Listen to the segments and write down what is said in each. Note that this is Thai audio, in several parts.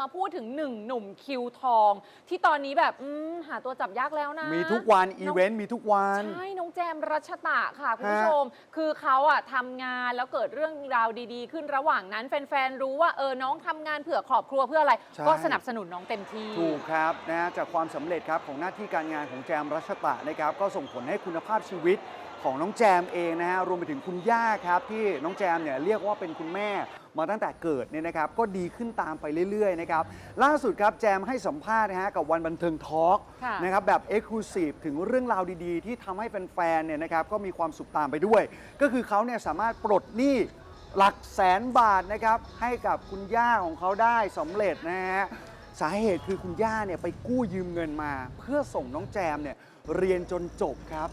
มาพูดถึงหนึ่งหนุ่มคิวทอง ที่ตอนนี้แบบอืมหาตัวจับยากแล้วนะมีทุกวันน้อีองเวนต์มีทุกวัน ใช่น้องแจมรัชตะค่ะคุณฮะผู้ชม คือเขาอะทำงานแล้วเกิดเรื่องราวดีๆ ขึ้นระหว่างนั้นแฟนๆรู้ว่าเออน้องทำงานเผื่อครอบครัวเพื่ออะไร ใช่ ก็สนับสนุนน้องเต็มที่ ถูกครับนะฮะจากความสำเร็จครับของหน้าที่การงานของแจมรัชตะนะครับก็ส่งผลให้คุณภาพชีวิตของน้องแจมเองนะฮะรวมไปถึงคุณย่าครับที่น้องแจมเนี่ยเรียกว่าเป็นคุณแม่มาตั้งแต่เกิดเนี่ยนะครับก็ดีขึ้นตามไปเรื่อยๆนะครับล่าสุดครับแจมให้สัมภาษณ์นะฮะกับวันบันเทิงทอล์กค่ะนะครับแบบเอ็กซ์คลูซีฟถึงเรื่องราวดีๆ ที่ทำให้แฟนๆเนี่ยนะครับก็มีความสุขตามไปด้วย ก็คือเขาเนี่ยสามารถปลดหนี้ หลักแสนบาทนะครับให้กับคุณย่าของเขาได้สำเร็จนะฮะสาเหตุคือคุณย่าเนี่ยไปกู้ยืมเงินมา เพื่อส่งน้องแจมเนี่ยเรียนจนจบครับ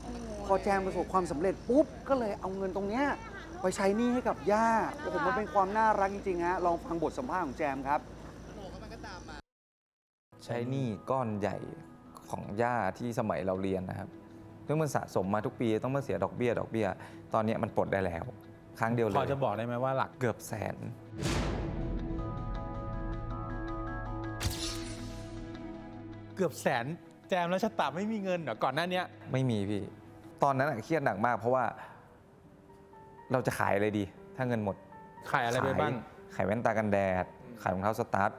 พอแจมประสบความสำเร็จปุ๊บก็เลยเอาเงินตรงเนี้ย ไปใช้หนี้ให้กับย่าโอ้โหมันเป็นความน่ารักจริงๆฮะลองฟังบทสัมภาษณ์ของแจมครับ ใช้หนี้ก้อนใหญ่ของย่าที่สมัยเราเรียนนะครับซึ่งมันสะสมมาทุกปีต้องมาเสียดอกเบี้ยดอกเบี้ย ตอนเนี้ยมันปลดได้แล้ว ครั้งเดียวเลพอยจะบอกได้ไหมว่าหลักเกือบแสน เกือบแสน แจมและชะตาไม่มีเงินเหรอก่อนหน้าเนี้ยไม่มีพี่ ตอนนั้นอะเครียดหนักมากเพราะว่า เราจะขายอะไรดี ถ้าเงินหมดขายอะไรไปบ้าง ขายแว่นตากันแดด ขายรองเท้าสตาร์ท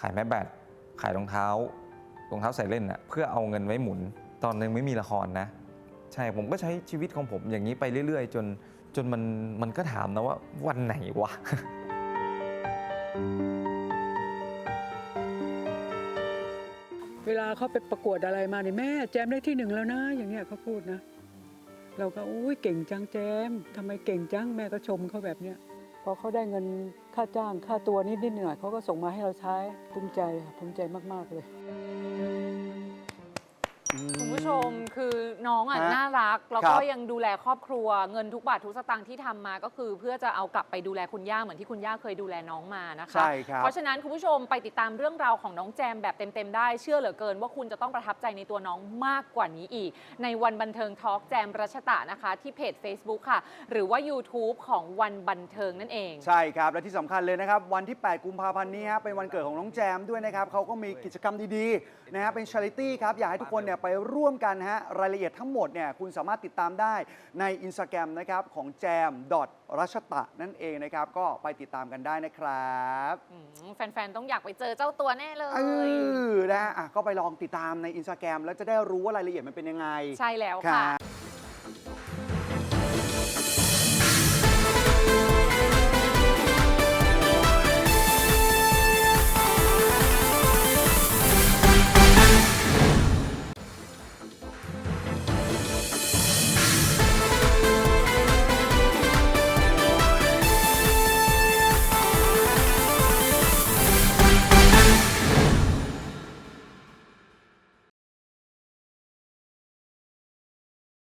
ขายแม่แบตขายรองเท้ารองเท้าใส่เล่นอะเพื่อเอาเงินไว้หมุน ตอนนึงไม่มีละครนะ ใช่ผมก็ใช้ชีวิตของผมอย่างนี้ไปเรื่อย ๆ จนจนมันมันก็ถามนะว่าวันไหนวะเวลาเขาไปประกวดอะไรมาเนี่ยแม่แจมได้ที่หนึ่งแล้วนะ อย่างเงี้ยเขาพูดนะ เราก็อุ้ยเก่งจังแจมทำไมเก่งจังแม่ก็ชมเขาแบบเนี้ยพอเขาได้เงินค่าจ้างค่าตัวนิดนิดๆหน่อยเขาก็ส่งมาให้เราใช้ภูมิใจค่ะภูมิใจมากๆเลยคุณผู้ ชมคือน้องอะฮะน่ารัก แล้วครัก็บยังดูแลครอบครัวเงินทุกบาททุกสตางค์ที่ทำมาก็คือเพื่อจะเอากลับไปดูแลคุณย่าเหมือนที่คุณย่าเคยดูแลน้องมานะคะ ใช่ครับเพราะฉะนั้นคุณผู้ชมไปติดตามเรื่องราวของน้องแจมแบบเต็มๆได้เชื่อเหลือเกิน ว่าคุณจะต้องประทับใจในตัวน้องมากกว่านี้อีก ในวันบันเทิงทอล์กแจมรัชตะนะคะ ที่เพจ Facebook ค่ะ หรือว่า YouTube ของวันบันเทิงนั่นเอง ใช่ครับ และที่สำคัญเลยนะครับ วันที่ 8 กุมภาพันธ์นี้ฮะเป็นวันเกิดของน้องแจมด้วยนะครับเขาก็มีกิจกรรมดีๆนะฮะเป็นช h ริตี้ครับ อยากให้ทุกคนเนี่ยไปร่วมกันฮะรายละเอียดทั้งหมดเนี่ยคุณสามารถติดตามได้ในอินสตาแกรมนะครับของแจมรัชตะนั่นเองนะครับ ก็ไปติดตามกันได้นะครับอืมแฟนๆ ต้องอยากไปเจอเจ้าตัวแน่เลเอย อนะฮะอะก็ไปลองติดตามในอินสตาแกรมแล้วจะได้รู้ว่ารายละเอียดมันเป็นยังไง ใช่แล้วครัค่ะบ